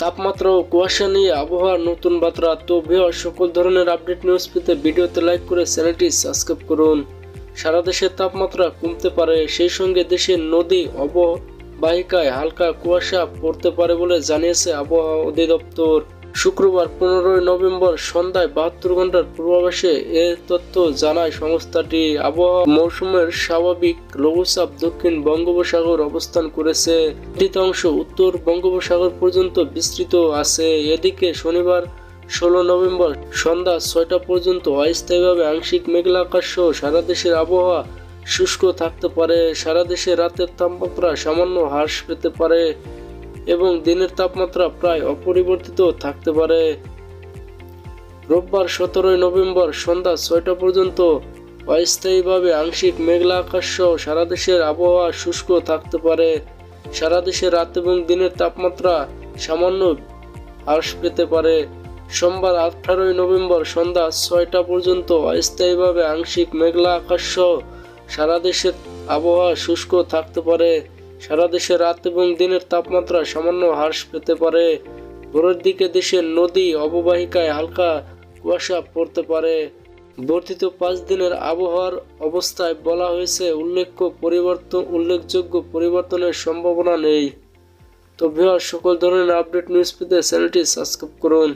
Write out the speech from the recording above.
তাপমাত্রা ও কুয়াশা নিয়ে আবহাওয়ার নতুন বার্তা তো সকল ধরনের আপডেট নিউজ পেতে ভিডিওতে লাইক করে চ্যানেলটি সাবস্ক্রাইব করুন। সারা দেশের তাপমাত্রা কমতে পারে, সেই সঙ্গে দেশের নদী অববাহিকায় হালকা কুয়াশা পড়তে পারে বলে জানিয়েছে আবহাওয়া অধিদপ্তর। শুক্রবার পনেরোই নভেম্বর সন্ধ্যায় বাহাত্তর ঘণ্টার পূর্বাভাসে এ তথ্য জানায় সংস্থাটি। আবহাওয়া মৌসুমের স্বাভাবিক লঘুচাপ দক্ষিণ বঙ্গোপসাগর অবস্থান করেছে। অংশ উত্তর বঙ্গোপসাগর পর্যন্ত বিস্তৃত আছে। এদিকে শনিবার ষোলো নভেম্বর সন্ধ্যা ছয়টা পর্যন্ত অস্থায়ীভাবে আংশিক মেঘলা আকাশ সহ সারা দেশের আবহাওয়া শুষ্ক থাকতে পারে। সারা দেশে রাতের তাপমাত্রা সামান্য হ্রাস পেতে পারে। এবং দিনের তাপমাত্রা প্রায় অপরিবর্তিত থাকতে পারে। রোববার সতেরোই নভেম্বর সন্ধ্যা ছয়টা পর্যন্ত অস্থায়ীভাবে আংশিক মেঘলা আকাশ সহ সারা দেশের আবহাওয়া শুষ্ক থাকতে পারে। সারা দেশে রাত এবং দিনের তাপমাত্রা সামান্য হ্রাস পেতে পারে। সোমবার আঠারোই নভেম্বর সন্ধ্যা ছয়টা পর্যন্ত অস্থায়ীভাবে আংশিক মেঘলা আকাশ সহ সারা দেশের আবহাওয়া শুষ্ক থাকতে পারে। সারা দেশে রাত এবং দিনের তাপমাত্রা সামান্য হ্রাস পেতে পারে। ভোরের দিকে দেশের নদী, অববাহিকায় হালকা কুয়াশা পড়তে পারে। বর্ধিত পাঁচ দিনের আবহাওয়ার অবস্থায় বলা হয়েছে, উল্লেখ্য পরিবর্তন, উল্লেখযোগ্য পরিবর্তনের সম্ভাবনা নেই। তো ভিউয়ার সকল ধরনের আপডেট নিউজ পেতে চ্যানেলটি সাবস্ক্রাইব করুন।